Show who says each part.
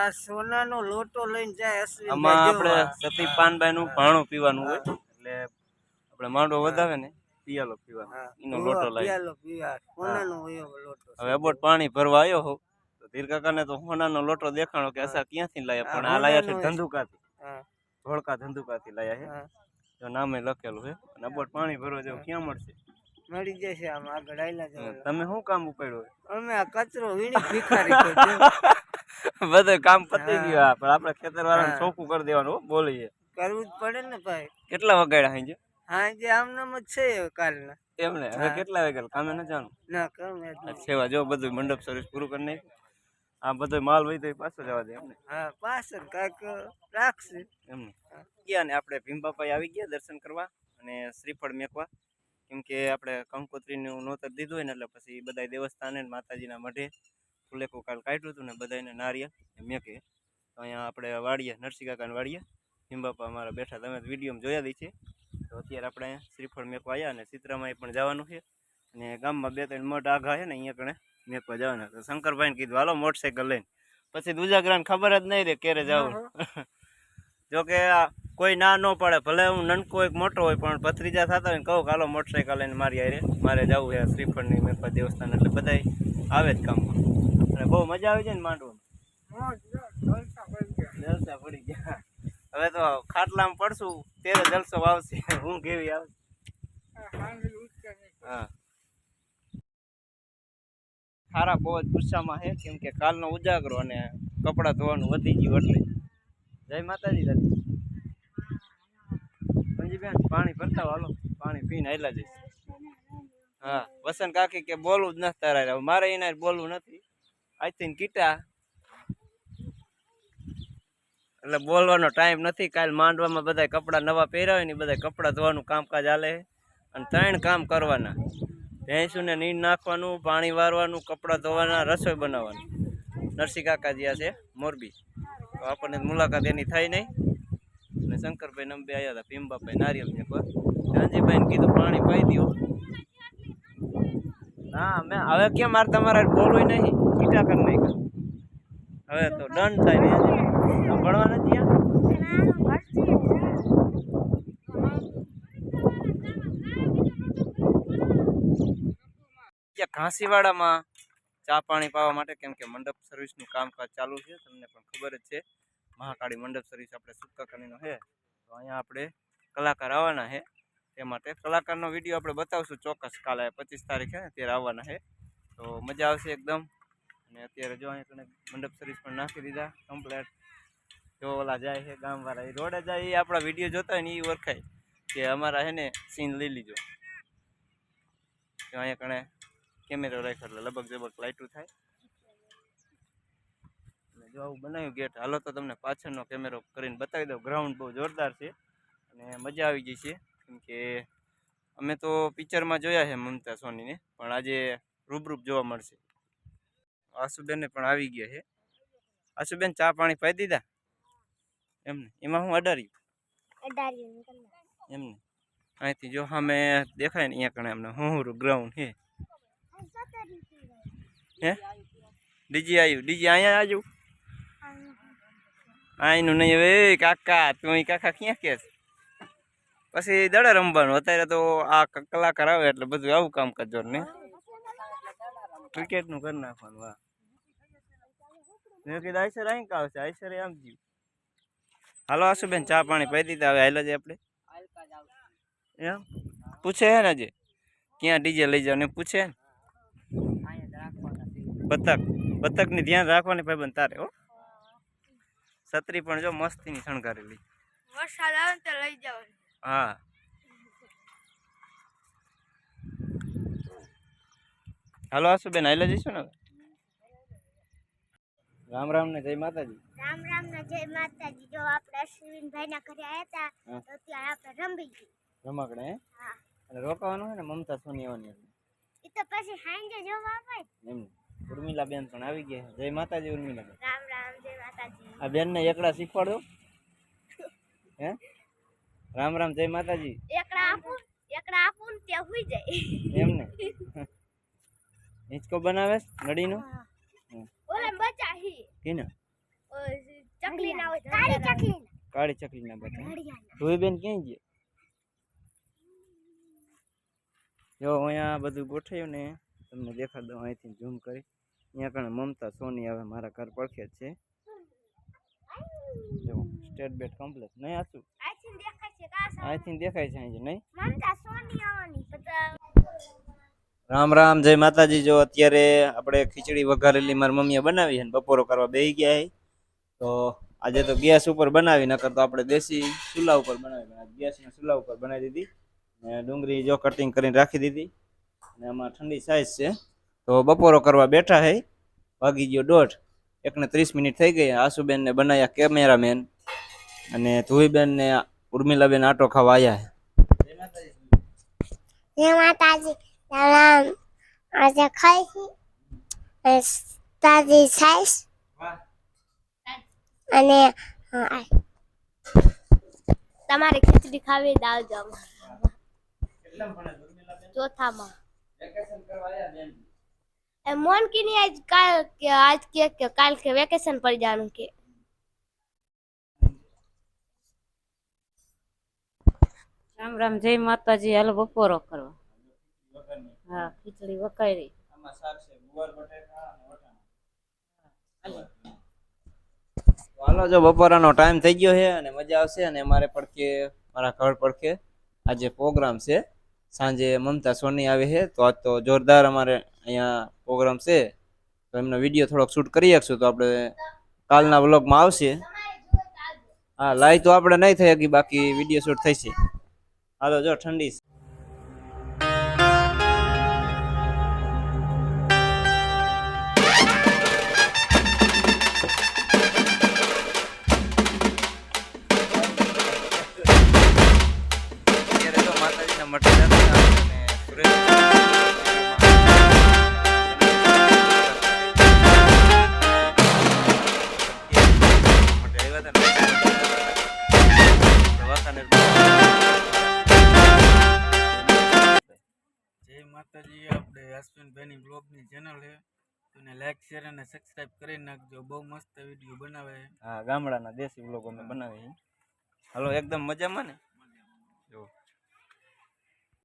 Speaker 1: આ સોનાનો લોટો લઈને જાય
Speaker 2: આમાં આપણે સતી પાનભાઈ નું ભાણું પીવાનું હોય. એટલે આપણે માંડો વધાવે ને પિયાલો પીવાનો. એનો લોટો લઈ
Speaker 1: પિયાલો પીવા. સોનાનો હોય લોટો
Speaker 2: હવે અબોટ પાણી ભરવા આવ્યો હો. તો કાકાને તો સોનાનો લોટો દેખાણો કે અસા ક્યાંથી લાયા? પણ આ લાયા છે ધંધુકાથી. ધોળકા ધંધુકાથી લાયા છે. જો નામે લખેલું છે. અને અબોટ પાણી ભરવા જેવું ક્યાં મળશે?
Speaker 1: મળી જશે આમ આગળ આવેલા
Speaker 2: તમે શું કામ ઉપાડ્યું
Speaker 1: અમે આ કચરો વીણી ભિખારી
Speaker 2: બધું કામ પતી. ગયું આ, પણ આપણે ખેતર વાળાને ચોખ્ખું કરી દેવાનું બોલીએ.
Speaker 1: કરવું જ પડે ને ભાઈ.
Speaker 2: કેટલા વગાડ્યા હાંજે?
Speaker 1: હા જે આમનામ જ છે કાલના.
Speaker 2: એમને? હવે કેટલા વાગ્યા કામે ન જાણું
Speaker 1: ના કમ.
Speaker 2: સેવા જો બધું મંડપ સર્વિસ પૂરું કરી નાખ્યું. આ બધો માલ વહી તો પાછો જવા દે એમને.
Speaker 1: હા પાછળ કાંઈક રાખશે.
Speaker 2: એમને. ગયા ને આપણે ભીમબાપાઈ આવી ગયા દર્શન કરવા અને શ્રીફળ મેકવા. કેમ કે આપણે કંકોત્રીનું નોતર દીધું હોય ને એટલે પછી બધા દેવસ્થાને માતાજીના મઢે ફુલેકું કાલ કાઢ્યું હતું ને બધાને નારિયા મેકે કે અહીંયા આપણે વાડીએ નરસિંહકાકાને વાડીએ. હિમબાપા અમારા બેઠા તમે વિડીયોમાં જોયા દી છે તો અત્યારે આપણે અહીંયા શ્રીફળ મેકવા આવ્યા અને ચિત્રામાં પણ જવાનું છે. અને ગામમાં બે ત્રણ મઠ આઘા છે ને અહીંયા કણે મેકવા જવાના. તો શંકરભાઈને કીધું હાલો મોટરસાઇકલ લઈને. પછી દુજાગરાને ખબર જ નહીં રે ક્યારે જવું. જોકે કોઈ ના ન પડે ભલે હું નનકો એક મોટો હોય પણ ભત્રીજા થતા હોય ને કહું કાલો મોટરસાઇકલ લઈને મારી હારે મારે જવું છે શ્રીફળની મેકવા દેવસ્થાન. એટલે બધાય આવે જ કામમાં. અને બહુ મજા આવી જાય ને માંડવામાં જલસા પડી ગયા. હવે તો ખાટલામાં પડશું ત્યારે જલસો આવશે હું કેવી આવશે હા ખારા બહુ જ ગુસ્સામાં છે કેમ કે કાલનો ઉજાગરો અને કપડાં ધોવાનું વધી ગયું એટલે. જય માતાજી દાદી. સંજીબેન પાણી ભરતા આવો, હાલો. પાણી પીને આયલા જઈશ. હા વસંત કાકી કે બોલવું જ નથી તારા મારે એના બોલવું નથી. આજથી કીટા એટલે બોલવાનો ટાઈમ નથી. કાલ માંડવામાં બધા કપડાં નવા પહેર્યા હોય ને બધા કપડાં ધોવાનું કામકાજ હાલે અને ત્રણ કામ કરવાના. ભેંસુને નીંદ નાખવાનું, પાણી વારવાનું, કપડાં ધોવાના, રસોઈ બનાવવાની. નરસિંહ કાકા જ્યાં છે, મોરબી. તો આપણને મુલાકાત એની થઈ નહીં. અને શંકરભાઈ નંબે આવ્યા હતા ભીમબાભાઈ નારિયેલ ને કોઈ ગાંધીભાઈને કીધું, પાણી પાઈ દો ના મેં હવે કેમ મારે તમારે બોલવું નહીં? કીટા કરી નાખ્યા. હવે તો ડન થાય ને ભણવા નથી ઘાંસીવાડામાં ચા પાણી પાવા માટે કેમ કે મંડપ સર્વિસનું કામકાજ ચાલુ છે, તમને પણ ખબર જ છે. મહાકાળી મંડપ સર્વિસ આપણે સુક્કાકણીનો છે. તો અહીંયા આપણે કલાકાર આવવાના છે. તે માટે કલાકારનો વીડિયો આપણે બતાવશું ચોક્કસ કાલે પચીસ તારીખે, અત્યારે ત્યારે આવવાના છે. તો મજા આવશે એકદમ. અને અત્યારે જો અહીંયા કણે મંડપ સર્વિસ પણ નાખી દીધા કમ્પ્લેટ જો ઓલા જાય છે ગામવાળા, એ રોડે જાય, એ આપણા વીડિયો જોતા હોય ને એ ઓળખાય કે અમારા છે ને સીન લઈ લીજો અહીંયા કણે કેમેરો રાખ્યો એટલે લબક જબક લાઇટું થાય. જો આવું બનાવ્યું ગેટ, હાલો તો તમને પાછળનો કેમેરો કરીને બતાવી દઉં. ગ્રાઉન્ડ બહુ જોરદાર છે અને મજા આવી ગઈ છે. કેમ કે અમે તો પિક્ચરમાં જોયા છે મમતા સોનીને પણ આજે રૂબરૂપ જોવા મળશે. આશુબેનને પણ આવી ગયા છે. આશુબેન ચા પાણી પાઈ દીધા? એમને? એમાં હું અડાર્યું એમને? અહીંથી જો સામે દેખાય ને અહીંયા કણે અમને હું ગ્રાઉન્ડ હે હે? ડીજી આવ્યું ડીજી અહીંયા આવ્યું આઈનું નહીં હવે કાકા તું કાકા ક્યાં કે છે? પછી દડે રમવાનું. અત્યારે તો આ ક- કલાકાર આવે એટલે બધું આવું કામ કરજો ને. ક્રિકેટનું કરી નાખવાનું હા. મેં કીધું આઈસર અહીં કા આવશે? આઈસર આમ જીવ. હાલો આશુબેન ચા પાણી પી દીધા. હવે હાલો જે આપણે. એમ? પૂછે હે ને જે ક્યાં ડીજે લઈ જાવ ને પૂછે બતક બતકની ધ્યાન રાખવાની ભાઈ તારે હો. છત્રી પણ જો મસ્તીની શણગારેલી.
Speaker 1: વરસાદ આવે ને તો લઈ જાવ.
Speaker 2: હા. હાલો આશુબેન હાલે જઈશું ને રામ રામ ને જય માતાજી.
Speaker 3: રામ રામ ને જય માતાજી. જો આપણે અશ્વિનભાઈ ના ઘરે આવ્યા. હતા તો ત્યાં આપણે રમી ગઈ.
Speaker 2: રમકડે હે
Speaker 3: હા.
Speaker 2: અને રોકાવાનું હોય ને મમતા સોની આવવાની
Speaker 3: એ તો પછી હાંજે જોવા આવે.
Speaker 2: એમ. ઉર્મિલા બેન પણ આવી ગયા. જય માતાજી ઉર્મિલા બેન
Speaker 3: રામ રામ જય માતાજી.
Speaker 2: આ બેન ને એકડા શીખવાડો. હે? રામ રામ જય માતાજી.
Speaker 3: એકડા આપું એકડા આપું ને ત્યાં હુઈ જાય.
Speaker 2: એમ ને હિંચકો બનાવે નડીનો
Speaker 3: ઓલે બચા હી
Speaker 2: કીને?
Speaker 3: ઓય ચકલી ના હોય કાળી ચકલી
Speaker 2: કાળી ચકલીના બચ્ચા
Speaker 3: ઘડિયાળના.
Speaker 2: ધોઈબેન ક્યાંય ગયા? જો અહીંયા બધું ગોઠવ્યું ને તમને દેખાડ દઉં અહીંથી ઝૂમ કરી. અહીંયા કણે મમતા સોની આવે મારા ઘર પડખે જ છે. જો સ્ટેટ બેટ કમ્પ્લેટ નહીં આશું અહીંથી દેખાય છે અહીં નહીં? રામ રામ જય માતાજી. જો અત્યારે આપણે ખીચડી વઘારેલી મારી મમ્મીએ બનાવી છે ને બપોરો કરવા બેસી ગયા છે. તો આજે તો ગેસ ઉપર બનાવી નકર તો આપણે દેશી ચૂલા ઉપર બનાવી ગેસના ચૂલા ઉપર બનાવી દીધી. ને ડુંગળી જો કટિંગ કરીને રાખી દીધી. અને આમાં ઠંડી સાઈઝ છે. તો બપોરો કરવા બેઠા હે વાગી ગયો દોઢ. એકને ત્રીસ મિનિટ થઈ ગઈ. આસુબેન ને બનાવ્યા કેમેરામેન અને ધુઈબેન ને ઉર્મિલાબેન આટો ખાવા આવ્યા છે હે માતાજી
Speaker 3: રામ આજે ખાઈ તાજી
Speaker 2: છાઈશ
Speaker 3: અને તમારે ખીચડી ખાવી દાવ જાવ ચોથામાં મોન કે આજ કાલ આજ કે કાલ કે વેકેશન પડી જવાનું કે
Speaker 1: રામ રામ જય માતાજી હાલો બપોરો કરવા હા ખીચડી
Speaker 2: વકાયરી હાલો. જો બપોરાનો ટાઈમ થઈ ગયો છે અને મજા આવશે અને મારે પડખે મારા ઘર પડખે આજે પ્રોગ્રામ છે. સાંજે મમતા સોની આવે છે તો આજ તો જોરદાર અમારે અહીંયા પ્રોગ્રામ છે. તો એમનો વીડિયો થોડોક શૂટ કરી શકશું તો આપણે કાલના વ્લોગમાં આવશે. હા લાઈ તો આપણે નહીં થઈ શકી બાકી વીડિયો શૂટ થશે. હાલો જો ઠંડી
Speaker 4: માતાજી આપણે અશ્વિનભાઈની બ્લોગની ચેનલ છે. તેને લાઈક શેર અને સબસ્ક્રાઇબ કરી નાખજો. બહુ મસ્ત વીડિયો બનાવે
Speaker 2: હા ગામડાના દેશી વ્લોગ અમે બનાવીએ. હાલો એકદમ મજામાં ને? જો.